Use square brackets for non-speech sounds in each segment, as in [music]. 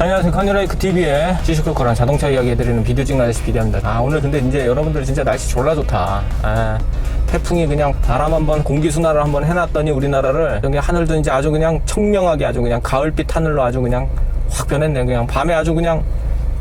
안녕하세요. 카니라이크 TV의 지식크커랑 자동차 이야기 해드리는 비디오 찍는 아저씨 비디오입니다. 아, 오늘 근데 이제 여러분들 진짜 날씨 졸라 좋다. 아, 태풍이 그냥 바람 한번 공기 순환을 한번 해놨더니 우리나라를 여기 하늘도 이제 아주 그냥 청명하게 아주 그냥 가을빛 하늘로 아주 그냥 확 변했네. 그냥 밤에 아주 그냥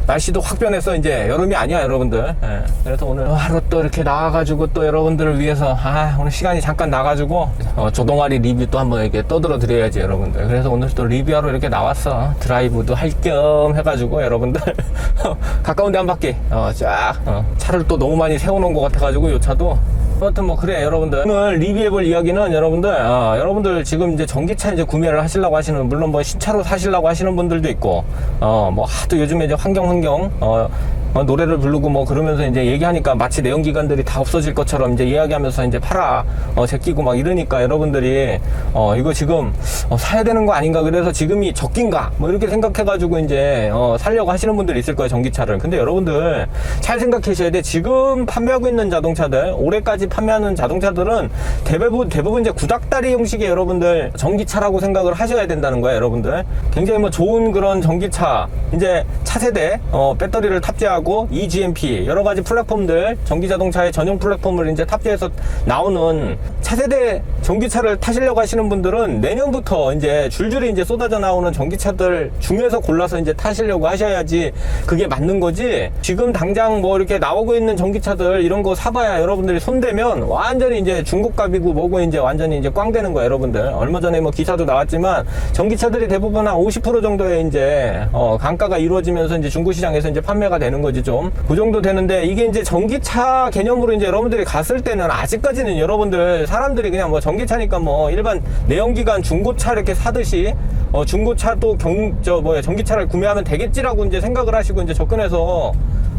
날씨도 확 변해서 이제 여름이 아니야 여러분들 예. 그래서 오늘 하루 또 이렇게 나와가지고 또 여러분들을 위해서 아 오늘 시간이 잠깐 나가지고 어, 조동아리 리뷰 또 한번 이렇게 떠들어 드려야지 여러분들 그래서 오늘 또 리뷰하러 이렇게 나왔어 드라이브도 할 겸 해가지고 여러분들 [laughs] 가까운 데 한 바퀴 어, 쫙 어, 차를 또 너무 많이 세워놓은 것 같아가지고 요 차도 아무튼 뭐 그래 여러분들. 오늘 리뷰해볼 이야기는 여러분들 어, 여러분들 지금 이제 전기차 이제 구매를 하시려고 하시는 물론 뭐 신차로 사시려고 하시는 분들도 있고 어 뭐 하도 요즘에 이제 환경 환경 어 어, 노래를 부르고 뭐 그러면서 이제 얘기하니까 마치 내연기관들이 다 없어질 것처럼 이제 이야기하면서 이제 팔아 어, 제끼고 막 이러니까 여러분들이 어, 이거 지금 어, 사야 되는 거 아닌가? 그래서 지금이 적긴가? 뭐 이렇게 생각해가지고 이제 어, 살려고 하시는 분들이 있을 거예요 전기차를. 근데 여러분들 잘 생각하셔야 돼. 지금 판매하고 있는 자동차들 올해까지 판매하는 자동차들은 대부분 대부분 이제 구닥다리 형식의 여러분들 전기차라고 생각을 하셔야 된다는 거예요 여러분들. 굉장히 뭐 좋은 그런 전기차 이제 차세대 어, 배터리를 탑재하고 eGMP 여러 가지 플랫폼들 전기 자동차의 전용 플랫폼을 이제 탑재해서 나오는 차세대 전기차를 타시려고 하시는 분들은 내년부터 이제 줄줄이 이제 쏟아져 나오는 전기차들 중에서 골라서 이제 타시려고 하셔야지 그게 맞는 거지? 지금 당장 뭐 이렇게 나오고 있는 전기차들 이런 거 사봐야 여러분들이 손대면 완전히 이제 중고값이고 뭐고 이제 완전히 이제 꽝 되는 거예요 여러분들. 얼마 전에 뭐 기사도 나왔지만 전기차들이 대부분 한 50% 정도의 이제 어 강가가 이루어지면서 이제 중고시장에서 이제 판매가 되는 거지 좀. 그 정도 되는데 이게 이제 전기차 개념으로 이제 여러분들이 갔을 때는 아직까지는 여러분들 사람들이 그냥 뭐 전기차니까 뭐 일반 내연기관 중고차 이렇게 사듯이 어 중고차도 경저 뭐야 전기차를 구매하면 되겠지라고 이제 생각을 하시고 이제 접근해서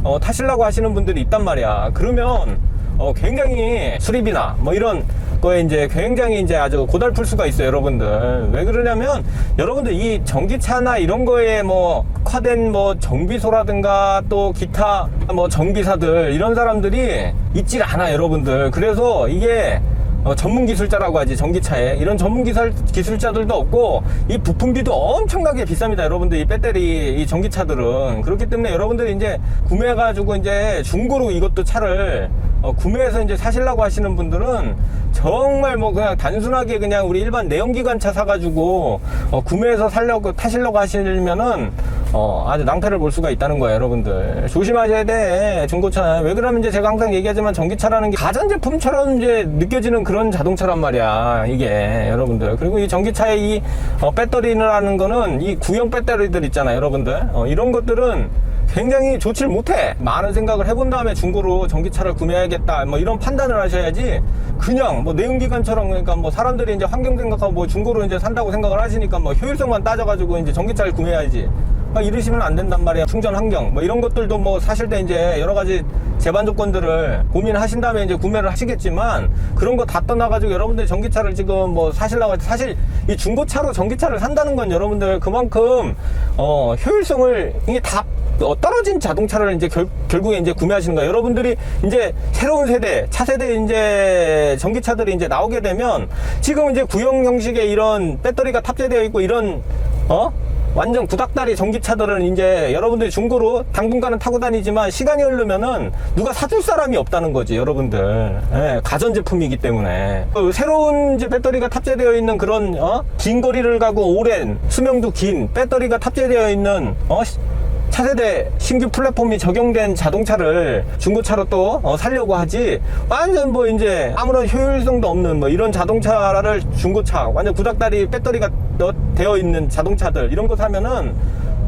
어 타시려고 하시는 분들이 있단 말이야. 그러면 어 굉장히 수리비나 뭐 이런 거에 이제 굉장히 이제 아주 고달플 수가 있어요, 여러분들. 왜 그러냐면, 여러분들 이 전기차나 이런 거에 뭐, 특화된 뭐, 정비소라든가 또 기타 뭐, 정비사들, 이런 사람들이 있질 않아, 여러분들. 그래서 이게, 어, 전문 기술자라고 하지 전기차에 이런 전문 기술 기술자들도 없고 이 부품비도 엄청나게 비쌉니다 여러분들 이 배터리 이 전기차들은 그렇기 때문에 여러분들이 이제 구매해 가지고 이제 중고로 이것도 차를 어, 구매해서 이제 사시려고 하시는 분들은 정말 뭐 그냥 단순하게 그냥 우리 일반 내연기관차 사가지고 어, 구매해서 살려고 타시려고 하시면은 어, 아주 낭패를 볼 수가 있다는 거예요, 여러분들. 조심하셔야 돼, 중고차. 왜 그러면 이제 제가 항상 얘기하지만 전기차라는 게 가전제품처럼 이제 느껴지는 그런 자동차란 말이야, 이게, 여러분들. 그리고 이 전기차의 이 어, 배터리라는 거는 이 구형 배터리들 있잖아요, 여러분들. 어, 이런 것들은 굉장히 좋지를 못해. 많은 생각을 해본 다음에 중고로 전기차를 구매해야겠다. 뭐 이런 판단을 하셔야지. 그냥 뭐 내연기관처럼 그러니까 뭐 사람들이 이제 환경 생각하고 뭐 중고로 이제 산다고 생각을 하시니까 뭐 효율성만 따져가지고 이제 전기차를 구매해야지. 막 이러시면 안 된단 말이야. 충전 환경 뭐 이런 것들도 뭐 사실 때 이제 여러 가지 제반 조건들을 고민하신 다음에 이제 구매를 하시겠지만 그런 거 다 떠나가지고 여러분들 전기차를 지금 뭐 사실라고 사실 이 중고차로 전기차를 산다는 건 여러분들 그만큼 어 효율성을 이게 다 어, 떨어진 자동차를 이제 결, 결국에 이제 구매하시는 거예요. 여러분들이 이제 새로운 세대, 차세대 이제 전기차들이 이제 나오게 되면 지금 이제 구형 형식의 이런 배터리가 탑재되어 있고 이런 어? 완전 구닥다리 전기차들은 이제 여러분들이 중고로 당분간은 타고 다니지만 시간이 흐르면은 누가 사줄 사람이 없다는 거지 여러분들 예, 가전제품이기 때문에 그 새로운 이제 배터리가 탑재되어 있는 그런 어? 긴 거리를 가고 오랜 수명도 긴 배터리가 탑재되어 있는 어? 차세대 신규 플랫폼이 적용된 자동차를 중고차로 또 어, 살려고 하지 완전 뭐 이제 아무런 효율성도 없는 뭐 이런 자동차를 중고차 완전 구닥다리 배터리가 넣- 되어 있는 자동차들 이런 거 사면은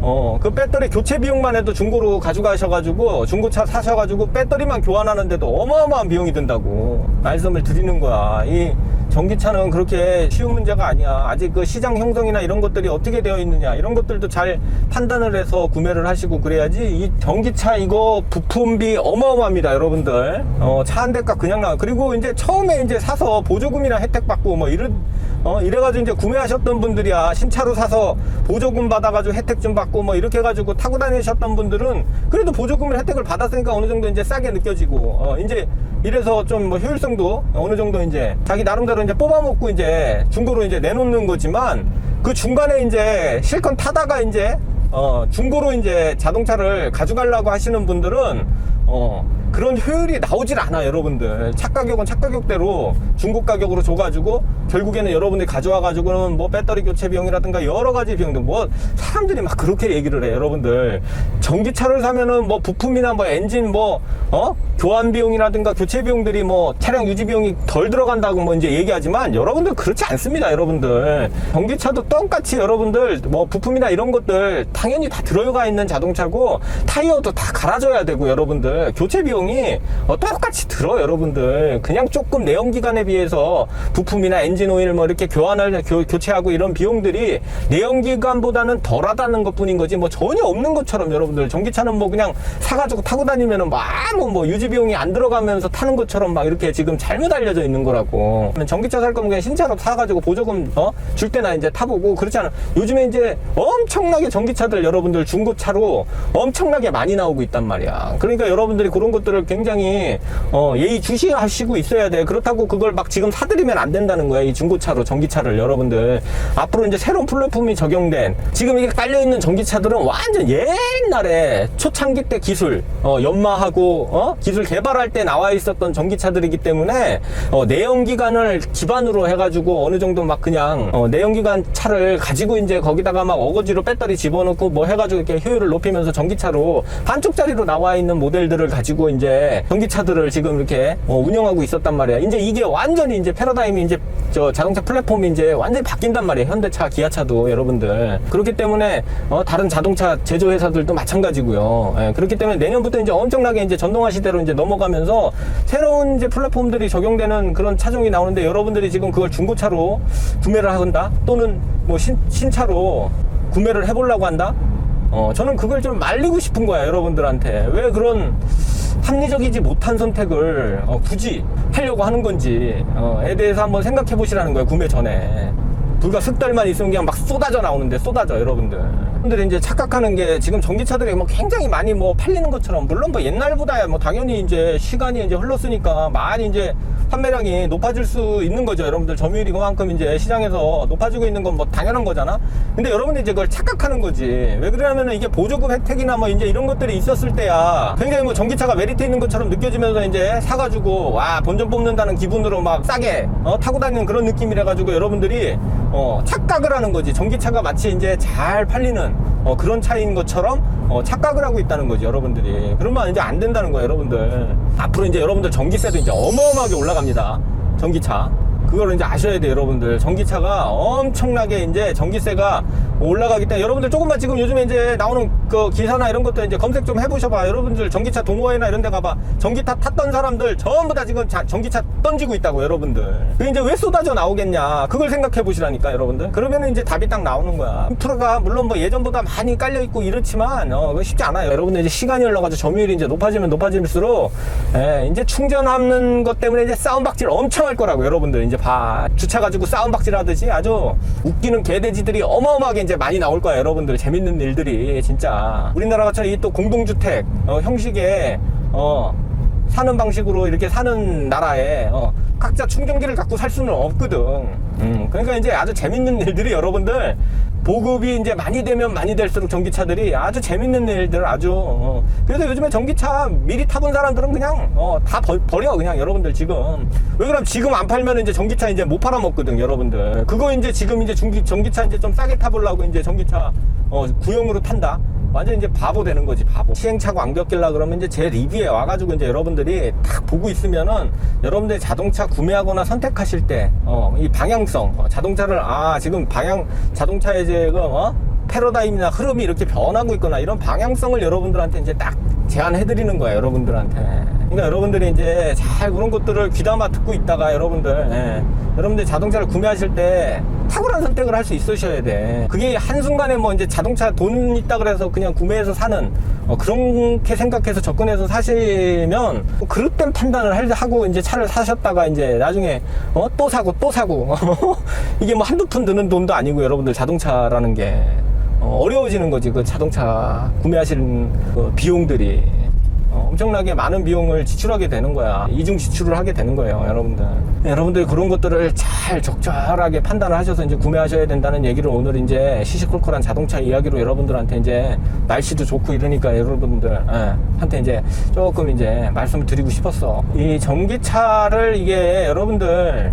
어 그 배터리 교체 비용만 해도 중고로 가져가셔가지고 중고차 사셔가지고 배터리만 교환하는데도 어마어마한 비용이 든다고 말씀을 드리는 거야. 이 전기차는 그렇게 쉬운 문제가 아니야. 아직 그 시장 형성이나 이런 것들이 어떻게 되어 있느냐 이런 것들도 잘 판단을 해서 구매를 하시고 그래야지 이 전기차 이거 부품비 어마어마합니다, 여러분들. 어, 차 한 대값 그냥 나. 그리고 이제 처음에 이제 사서 보조금이나 혜택 받고 뭐 이런 어, 이래가지고 이제 구매하셨던 분들이야. 신차로 사서 보조금 받아가지고 혜택 좀 받고 뭐 이렇게 해가지고 타고 다니셨던 분들은 그래도 보조금을 혜택을 받았으니까 어느 정도 이제 싸게 느껴지고, 어, 이제 이래서 좀 뭐 효율성도 어느 정도 이제 자기 나름대로 이제 뽑아먹고 이제 중고로 이제 내놓는 거지만 그 중간에 이제 실컷 타다가 이제 어, 중고로 이제 자동차를 가져가려고 하시는 분들은 어, 그런 효율이 나오질 않아 여러분들. 차 가격은 차 가격대로 중고 가격으로 줘가지고 결국에는 여러분들이 가져와가지고는 뭐 배터리 교체 비용이라든가 여러 가지 비용들 뭐 사람들이 막 그렇게 얘기를 해 여러분들. 전기차를 사면은 뭐 부품이나 뭐 엔진 뭐 어? 교환 비용이라든가 교체 비용들이 뭐 차량 유지 비용이 덜 들어간다고 뭐 이제 얘기하지만 여러분들 그렇지 않습니다 여러분들. 전기차도 똑같이 여러분들 뭐 부품이나 이런 것들 당연히 다 들어가 있는 자동차고 타이어도 다 갈아줘야 되고 여러분들. 교체 비용이 어, 똑같이 들어 여러분들. 그냥 조금 내연기관에 비해서 부품이나 엔진 오일 뭐 이렇게 교환을 교, 교체하고 이런 비용들이 내연기관보다는 덜하다는 것 뿐인 거지 뭐 전혀 없는 것처럼 여러분들. 전기차는 뭐 그냥 사가지고 타고 다니면은 막뭐 뭐 유지 비용이 안 들어가면서 타는 것처럼 막 이렇게 지금 잘못 알려져 있는 거라고. 전기차 살 거면 그냥 신차로 사가지고 보조금 어? 줄 때나 이제 타보고 그렇지 않아. 요즘에 이제 엄청나게 전기차 들 여러분들 중고차로 엄청나게 많이 나오고 있단 말이야 그러니까 여러분들이 그런 것들을 굉장히 어, 예의 주시하시고 있어야 돼 그렇다고 그걸 막 지금 사드리면 안 된다는 거야 이 중고차로 전기차를 여러분들 앞으로 이제 새로운 플랫폼이 적용된 지금 이게 깔려 있는 전기차들은 완전 옛날에 초창기 때 기술 어, 연마하고 어? 기술 개발할 때 나와 있었던 전기차들이기 때문에 어, 내연기관을 기반으로 해가지고 어느 정도 막 그냥 어, 내연기관 차를 가지고 이제 거기다가 막 어거지로 배터리 집어넣고 뭐 해가지고 이렇게 효율을 높이면서 전기차로 한쪽짜리로 나와 있는 모델들을 가지고 이제 전기차들을 지금 이렇게 어, 운영하고 있었단 말이야. 이제 이게 완전히 이제 패러다임이 이제 저 자동차 플랫폼이 이제 완전히 바뀐단 말이에요. 현대차, 기아차도 여러분들. 그렇기 때문에 어, 다른 자동차 제조 회사들도 마찬가지고요. 예, 그렇기 때문에 내년부터 이제 엄청나게 이제 전동화 시대로 이제 넘어가면서 새로운 이제 플랫폼들이 적용되는 그런 차종이 나오는데 여러분들이 지금 그걸 중고차로 구매를 한다 또는 뭐 신, 신차로 구매를 해보려고 한다. 어, 저는 그걸 좀 말리고 싶은 거야, 여러분들한테. 왜 그런 합리적이지 못한 선택을 어, 굳이 하려고 하는 건지, 어, 에 대해서 한번 생각해 보시라는 거예요, 구매 전에. 불과 석 달만 있으면 그냥 막 쏟아져 나오는데, 쏟아져, 여러분들. 여러분들이 이제 착각하는 게 지금 전기차들이 뭐 굉장히 많이 뭐 팔리는 것처럼, 물론 뭐 옛날보다야 뭐 당연히 이제 시간이 이제 흘렀으니까 많이 이제 판매량이 높아질 수 있는 거죠. 여러분들 점유율이 그만큼 이제 시장에서 높아지고 있는 건 뭐 당연한 거잖아. 근데 여러분들이 이제 그걸 착각하는 거지. 왜 그러냐면은 이게 보조금 혜택이나 뭐 이제 이런 것들이 있었을 때야 굉장히 뭐 전기차가 메리트 있는 것처럼 느껴지면서 이제 사가지고 와 본전 뽑는다는 기분으로 막 싸게 어, 타고 다니는 그런 느낌이라 가지고 여러분들이 어, 착각을 하는 거지. 전기차가 마치 이제 잘 팔리는 어, 그런 차인 것처럼 어, 착각을 하고 있다는 거지 여러분들이. 그러면 이제 안 된다는 거예요 여러분들. 앞으로 이제 여러분들 전기세도 이제 어마어마하게 올라갑니다. 전기차. 그걸 이제 아셔야 돼요, 여러분들. 전기차가 엄청나게 이제 전기세가 올라가기 때문에 여러분들 조금만 지금 요즘에 이제 나오는 그 기사나 이런 것도 이제 검색 좀 해보셔봐. 여러분들 전기차 동호회나 이런 데 가봐. 전기차 탔던 사람들 전부 다 지금 자- 전기차 던지고 있다고, 여러분들. 그게 이제 왜 쏟아져 나오겠냐. 그걸 생각해 보시라니까, 여러분들. 그러면 이제 답이 딱 나오는 거야. 인프라가 물론 뭐 예전보다 많이 깔려 있고 이렇지만, 어, 쉽지 않아요. 여러분들 이제 시간이 흘러가지고 점유율이 이제 높아지면 높아질수록, 예, 이제 충전하는 것 때문에 이제 싸움박질 엄청 할 거라고, 여러분들. 이제 봐. 주차 가지고 싸움박질 하듯이 아주 웃기는 개돼지들이 어마어마하게 이제 많이 나올 거야, 여러분들. 재밌는 일들이, 진짜. 우리나라 같이 또 공동주택, 어, 형식의, 어, 사는 방식으로 이렇게 사는 나라에 어, 각자 충전기를 갖고 살 수는 없거든. 음, 그러니까 이제 아주 재밌는 일들이 여러분들 보급이 이제 많이 되면 많이 될수록 전기차들이 아주 재밌는 일들 아주 어. 그래서 요즘에 전기차 미리 타본 사람들은 그냥 어, 다 버, 버려 그냥 여러분들 지금 왜 그럼 지금 안 팔면 이제 전기차 이제 못 팔아먹거든 여러분들 그거 이제 지금 이제 중기 전기차 이제 좀 싸게 타보려고 이제 전기차 어, 구형으로 탄다 완전 이제 바보 되는 거지 바보. 시행착오 안 겪길라 그러면 이제 제 리뷰에 와가지고 이제 여러분들이 딱 보고 있으면은 여러분들이 자동차 구매하거나 선택하실 때 어 이 방향성 어, 자동차를 아 지금 방향 자동차의 지금 어 패러다임이나 흐름이 이렇게 변하고 있거나 이런 방향성을 여러분들한테 이제 딱 제안해 드리는 거예요 여러분들한테 그러니까 여러분들이 이제 잘 그런 것들을 귀담아 듣고 있다가 여러분들 예, 여러분들 자동차를 구매하실 때 탁월한 선택을 할 수 있으셔야 돼. 그게 한순간에 뭐 이제 자동차 돈 있다 그래서 그냥 구매해서 사는 어, 그렇게 생각해서 접근해서 사시면 뭐 그릇된 판단을 할- 하고 이제 차를 사셨다가 이제 나중에 어, 또 사고 또 사고. [laughs] 이게 뭐 한두 푼 드는 돈도 아니고 여러분들 자동차라는 게 어, 어려워지는 거지 그 자동차 구매하시는 그 비용들이. 어, 엄청나게 많은 비용을 지출하게 되는 거야. 이중 지출을 하게 되는 거예요, 여러분들. 네, 여러분들 그런 것들을 잘 적절하게 판단을 하셔서 이제 구매하셔야 된다는 얘기를 오늘 이제 시시콜콜한 자동차 이야기로 여러분들한테 이제 날씨도 좋고 이러니까 여러분들 예, 한테 이제 조금 이제 말씀을 드리고 싶었어. 이 전기차를 이게 여러분들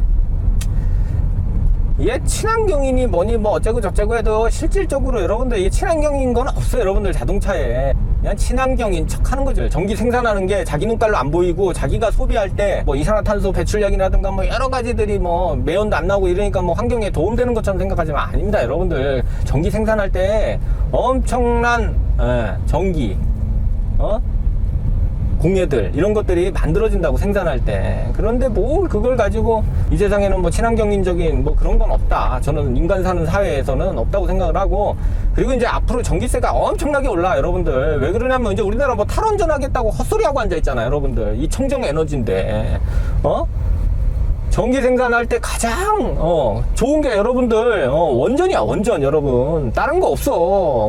이게 친환경이니 뭐니 뭐 어쩌고 저쩌고 해도 실질적으로 여러분들 이게 친환경인 건 없어요 여러분들 자동차에 그냥 친환경인 척 하는 거죠 전기 생산하는 게 자기 눈깔로 안 보이고 자기가 소비할 때 뭐 이산화탄소 배출량이라든가 뭐 여러 가지들이 뭐 매연도 안 나고 이러니까 뭐 환경에 도움되는 것처럼 생각하지만 아닙니다 여러분들 전기 생산할 때 엄청난 예, 전기 어? 공예들 이런 것들이 만들어진다고 생산할 때 그런데 뭘 그걸 가지고 이 세상에는 뭐 친환경인적인 뭐 그런 건 없다. 저는 인간 사는 사회에서는 없다고 생각을 하고 그리고 이제 앞으로 전기세가 엄청나게 올라. 여러분들 왜 그러냐면 이제 우리나라 뭐 탈원전 하겠다고 헛소리하고 앉아 있잖아요 여러분들. 이 청정 에너지인데. 어 전기 생산할 때 가장 어, 좋은 게 여러분들 어, 원전이야 원전 여러분. 다른 거 없어.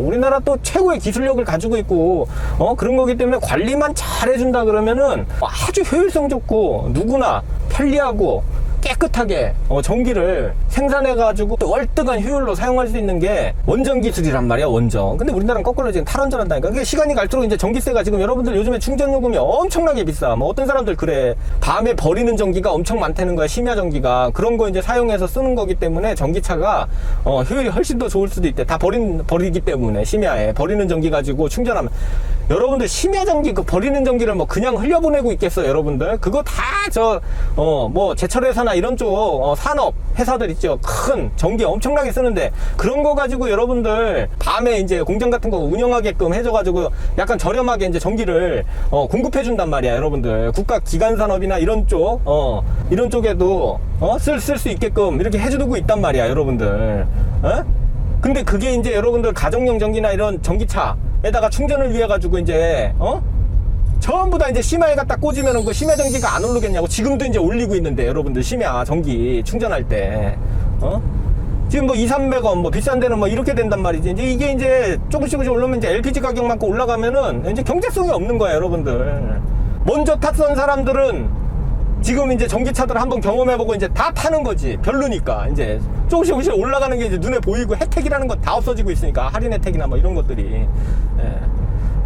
우리나라 또 최고의 기술력을 가지고 있고 어, 그런 거기 때문에 관리만 잘 해준다 그러면은 아주 효율성 좋고 누구나 편리하고 깨끗하게 어, 전기를 생산해 가지고 또 월등한 효율로 사용할 수 있는 게 원전 기술이란 말이야 원전. 근데 우리나라는 거꾸로 지금 탈원전 한다니까. 그게 시간이 갈수록 이제 전기세가 지금 여러분들 요즘에 충전 요금이 엄청나게 비싸. 뭐 어떤 사람들 그래. 밤에 버리는 전기가 엄청 많다는 거야 심야 전기가. 그런 거 이제 사용해서 쓰는 거기 때문에 전기차가 어, 효율이 훨씬 더 좋을 수도 있대. 다 버린 버리기 때문에 심야에. 버리는 전기 가지고 충전하면. 여러분들 심야 전기 그 버리는 전기를 뭐 그냥 흘려보내고 있겠어 여러분들? 그거 다 저 어 뭐 제철회사 나 이런 쪽 어, 산업 회사들 있죠. 큰 전기 엄청나게 쓰는데 그런 거 가지고 여러분들 밤에 이제 공장 같은 거 운영하게끔 해줘가지고 약간 저렴하게 이제 전기를 어, 공급해 준단 말이야 여러분들. 국가 기관 산업이나 이런 쪽 어, 이런 쪽에도 어, 쓸쓸 수 있게끔 이렇게 해주고 있단 말이야 여러분들. 어? 근데 그게 이제 여러분들 가정용 전기나 이런 전기차에다가 충전을 위해 가지고 이제 어 전부 다 이제 심야에 갖다 꽂으면은 그 심야 전기가 안 오르겠냐고 지금도 이제 올리고 있는데 여러분들 심야 전기 충전할 때 어? 지금 뭐 2, 300원 뭐 비싼 데는 뭐 이렇게 된단 말이지. 이제 이게 이제 조금씩 조금씩 올라오면 이제 LPG 가격만큼 올라가면은 이제 경제성이 없는 거야, 여러분들. 먼저 탔던 사람들은 지금 이제 전기차들 한번 경험해보고 이제 다 타는 거지. 별로니까. 이제 조금씩 조금씩 올라가는 게 이제 눈에 보이고 혜택이라는 건 다 없어지고 있으니까. 할인 혜택이나 뭐 이런 것들이. 예.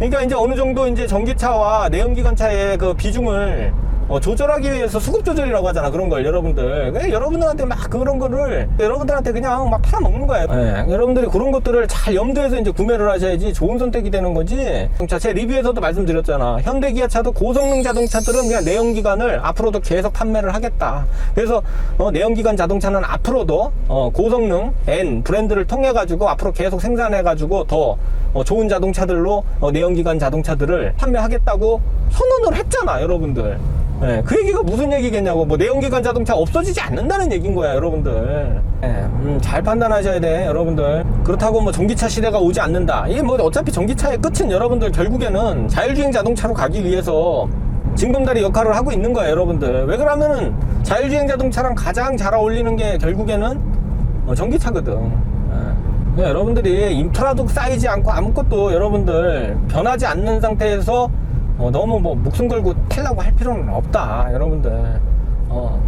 그러니까 이제 어느 정도 이제 전기차와 내연기관차의 그 비중을 어, 조절하기 위해서 수급 조절이라고 하잖아 그런 걸 여러분들. 그냥 여러분들한테 막 그런 거를 여러분들한테 그냥 막 팔아먹는 거예요 예, 여러분들이 그런 것들을 잘 염두해서 이제 구매를 하셔야지 좋은 선택이 되는 거지. 자, 제 리뷰에서도 말씀드렸잖아. 현대 기아차도 고성능 자동차들은 그냥 내연기관을 앞으로도 계속 판매를 하겠다. 그래서 어, 내연기관 자동차는 앞으로도 어, 고성능 N 브랜드를 통해 가지고 앞으로 계속 생산해 가지고 더 어, 좋은 자동차들로 어, 내연기관 자동차들을 판매하겠다고 선언을 했잖아 여러분들 예, 그 얘기가 무슨 얘기겠냐고. 뭐 내연기관 자동차 없어지지 않는다는 얘기인 거야 여러분들. 예, 음, 잘 판단하셔야 돼 여러분들. 그렇다고 뭐 전기차 시대가 오지 않는다. 이게 뭐 어차피 전기차의 끝은 여러분들 결국에는 자율주행 자동차로 가기 위해서 징검다리 역할을 하고 있는 거야 여러분들. 왜 그러면은 자율주행 자동차랑 가장 잘 어울리는 게 결국에는 어, 전기차거든. 예. 그러니까 여러분들이 인프라도 쌓이지 않고 아무것도 여러분들 변하지 않는 상태에서 어, 너무 뭐 목숨 걸고 탈라고 할 필요는 없다 여러분들. 어,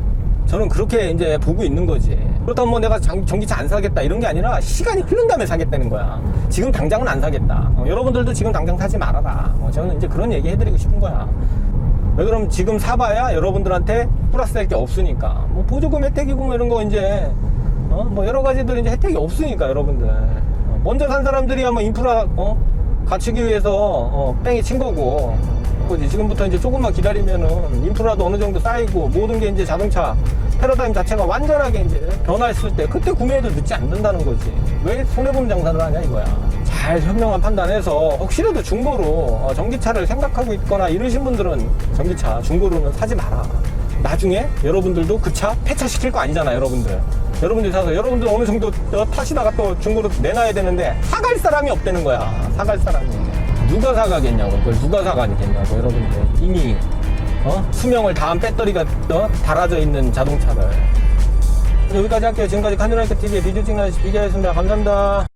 저는 그렇게 이제 보고 있는 거지. 그렇다면 뭐 내가 장- 전기차 안 사겠다 이런 게 아니라 시간이 흐른 다음에 사겠다는 거야. 지금 당장은 안 사겠다. 어, 여러분들도 지금 당장 사지 말아라. 어, 저는 이제 그런 얘기 해드리고 싶은 거야. 왜 그럼 지금 사봐야 여러분들한테 플러스 될게 없으니까. 뭐 보조금 혜택이고 뭐 이런 거 이제 어? 뭐 여러 가지들 이제 혜택이 없으니까 여러분들. 어, 먼저 산 사람들이 아마 인프라 어? 갖추기 위해서 어, 뺑이 친 거고. 그지? 지금부터 이제 조금만 기다리면은 인프라도 어느 정도 쌓이고 모든 게 이제 자동차 패러다임 자체가 완전하게 이제 변화했을 때 그때 구매해도 늦지 않는다는 거지. 왜 손해보는 장사를 하냐 이거야. 잘 현명한 판단해서 혹시라도 중고로 어, 전기차를 생각하고 있거나 이러신 분들은 전기차 중고로는 사지 마라 나중에 여러분들도 그 차 폐차시킬 거 아니잖아 여러분들. 여러분들이 사서 여러분들 어느 정도 어, 타시다가 또 중고로 내놔야 되는데 사갈 사람이 없다는 거야. 사갈 사람이. 누가 사가겠냐고. 그걸 누가 사가겠냐고 여러분들. 이미 어? 수명을 다한 배터리가 어? 달아져 있는 자동차를 여기까지 할게요. 지금까지 카드라이크 TV의 비디오 찍는 비디오였습니다. 감사합니다